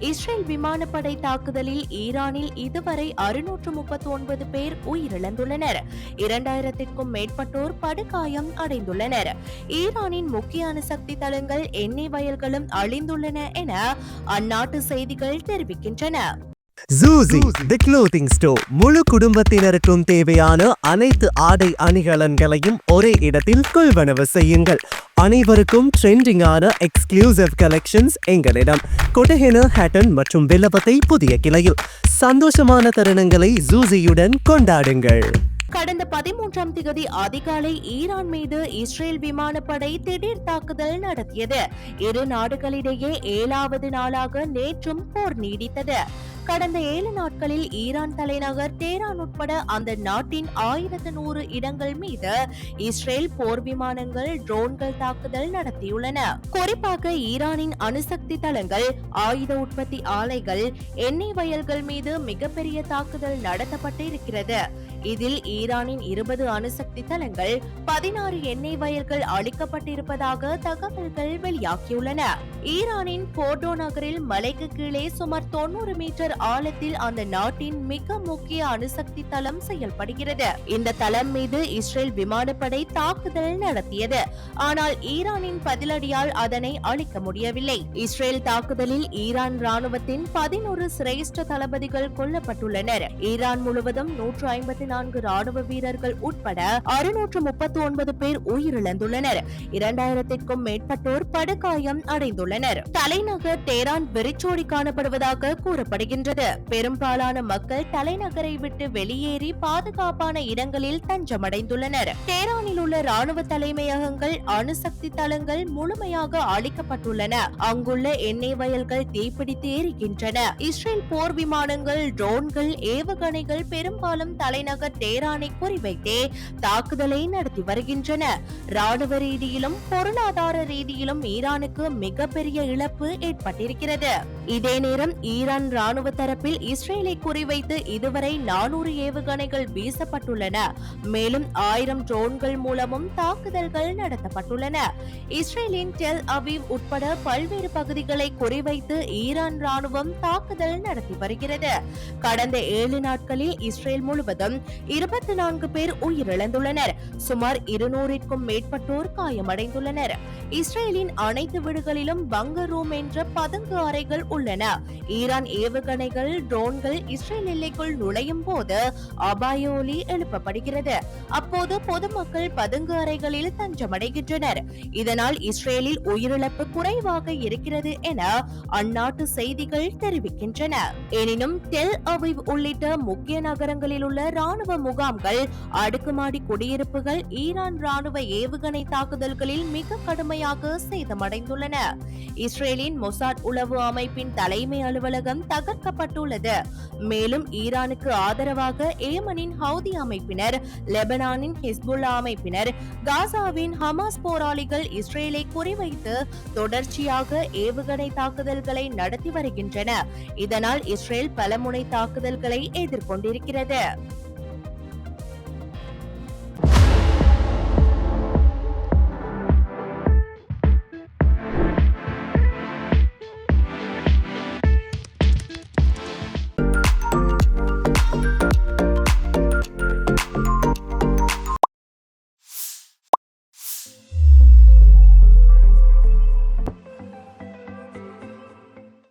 Israel விமானப்படை தாக்குதலில் ஈரானில் இதுவரை அறுநூற்று முப்பத்தி ஒன்பது பேர் உயிரிழந்துள்ளனர். இரண்டாயிரத்திற்கும் மேற்பட்டோர் படுகாயம் அடைந்துள்ளனர். ஈரானின் முக்கிய அணுசக்தி தளங்கள் எண்ணெய் வயல்களும் அழிந்துள்ளன என அந்நாட்டு செய்திகள் தெரிவிக்கின்றன. ஜூசி தி க்ளோத்திங் ஸ்டோர் முழு குடும்பத்தினருக்கும் தேவையான அனைத்து ஆடை அணிகலன்களையும் ஒரே இடத்தில் கொள்வனவு செய்யுங்கள். அனைவருக்கும் ட்ரெண்டிங்கான எக்ஸ்க்ளூசிவ் கலெக்ஷன்ஸ் எங்களிடம். கொட்டஹென ஹேட்டன் மற்றும் வில்லபத்தை புதிய கிளையில். சந்தோஷமான தருணங்களை ஜூசியுடன் கொண்டாடுங்கள். கடந்த பதிமூன்றாம் திகதி அதிகாலை ஈரான் மீது இஸ்ரேல் விமானப்படை திடீர் தாக்குதல் நடத்தியது. இரு நாடுகளிடையே ஏழாவது நாளாக நேற்றும் போர் நீடித்தது. கடந்த ஏழு நாட்களில் ஈரான் தலைநகர் தேரான் உட்பட அந்த நாட்டின் ஆயிரத்து நூறு இடங்கள் மீது இஸ்ரேல் போர் விமானங்கள் ட்ரோன்கள் தாக்குதல் நடத்தியுள்ளன. குறிப்பாக ஈரானின் அணுசக்தி தளங்கள் ஆயுத உற்பத்தி ஆலைகள் எண்ணெய் வயல்கள் மீது மிகப்பெரிய தாக்குதல் நடத்தப்பட்டு இருக்கிறது இதில் ஈரானின் இருபது அணுசக்தி தளங்கள் பதினாறு எண்ணெய் வயல்கள் அளிக்கப்பட்டிருப்பதாக தகவல்கள் வெளியாகியுள்ளன. ஈரானின் போர்டோ நகரில் மலைக்கு கீழே சுமார் தொண்ணூறு மீட்டர் ஆழத்தில் அந்த நாட்டின் மிக முக்கிய அணுசக்தி தளம் செயல்படுகிறது. இந்த தளம் மீது இஸ்ரேல் விமானப்படை தாக்குதல் நடத்தியது. ஆனால் ஈரானின் பதிலடியால் அதனை அழிக்க முடியவில்லை. இஸ்ரேல் தாக்குதலில் ஈரான் ராணுவத்தின் பதினோரு சிரேஷ்ட தளபதிகள் கொல்லப்பட்டுள்ளனர். ஈரான் முழுவதும் நூற்று ஐம்பத்தி நான்கு ராணுவ வீரர்கள் உட்பட அறுநூற்று முப்பத்தி ஒன்பது பேர் உயிரிழந்துள்ளனர். இரண்டாயிரத்திற்கும் மேற்பட்டோர் படுகாயம் அடைந்துள்ளனர். தலைநகர் டேரான் வெறிச்சோடி காணப்படுவதாக கூறப்படுகின்றது. பெரும்பாலான மக்கள் தலைநகரை விட்டு வெளியேறி பாதுகாப்பான இடங்களில் தஞ்சமடைந்துள்ளனர். டேரானில் உள்ள ராணுவ தலைமையகங்கள் அணுசக்தி தளங்கள் முழுமையாக அழிக்கப்பட்டுள்ளன. அங்குள்ள எண்ணெய் வயல்கள் தீப்பிடித்து எரிகின்றன. இஸ்ரேல் போர் விமானங்கள் ட்ரோன்கள் ஏவுகணைகள் பெரும்பாலும் தலைநகர் தேரானை குறிவைத்தே தாக்குதலை நடத்தி வருகின்றன. ராணுவ ரீதியிலும் பொருளாதார ரீதியிலும் ஈரானுக்கு மிகப்பெரிய இழப்பு ஏற்பட்டிருக்கிறது. இதே நேரம் ஈரான் ராணுவ தரப்பில் இஸ்ரேலை குறிவைத்து இதுவரை நானூறு ஏவுகணைகள் வீசப்பட்டுள்ளன. மேலும் ஆயிரம் ட்ரோன்கள் மூலமும் தாக்குதல்கள் நடத்தப்பட்டுள்ளன. இஸ்ரேலின் டெல் அவீவ் உட்பட பல்வேறு பகுதிகளை குறிவைத்து ஈரான் ராணுவம் தாக்குதல் நடத்தி வருகிறது. கடந்த ஏழு நாட்களில் இஸ்ரேல் முழுவதும் இருபத்தி நான்கு பேர் உயிரிழந்துள்ளனர். சுமார் இருநூறிற்கும் மேற்பட்டோர் காயமடைந்துள்ளனர். இஸ்ரேலின் அனைத்து வீடுகளிலும் பங்கர் ரூம் என்ற பதுங்கு அறைகள் உள்ளன. ஈரான் ஏவுகணைகள் ட்ரோன்கள் இஸ்ரேல் எல்லைக்குள் நுழையும் போது அபாய ஒலி எழுப்பப்படுகிறது. அப்போது பொதுமக்கள் பதுங்கு அறைகளில் தஞ்சமடைகின்றனர். இதனால் இஸ்ரேலில் உயிரிழப்பு குறைவாக இருக்கிறது என அந்நாட்டு செய்திகள் தெரிவிக்கின்றன. எனினும் டெல் அவிவ் உள்ளிட்ட முக்கிய நகரங்களில் உள்ள ராணுவ முகாம்கள் அடுக்குமாடி குடியிருப்புகள் ஈரான் ராணுவ ஏவுகணை தாக்குதல்களில் மிக கடுமையாக சேதமடைந்துள்ளன. இஸ்ரேலின் மொசாட் உளவு அமைப்பின் தலைமை அலுவலகம் தகர்க்கப்பட்டுள்ளது. மேலும் ஈரானுக்கு ஆதரவாக ஏமனின் ஹவுதி அமைப்பினர் லெபனானின் ஹிஸ்புல்லா அமைப்பினர் காசாவின் ஹமாஸ் போராளிகள் இஸ்ரேலை குறிவைத்து தொடர்ச்சியாக ஏவுகணை தாக்குதல்களை நடத்தி வருகின்றன. இதனால் இஸ்ரேல் பலமுனை தாக்குதல்களை எதிர்கொண்டிருக்கிறது.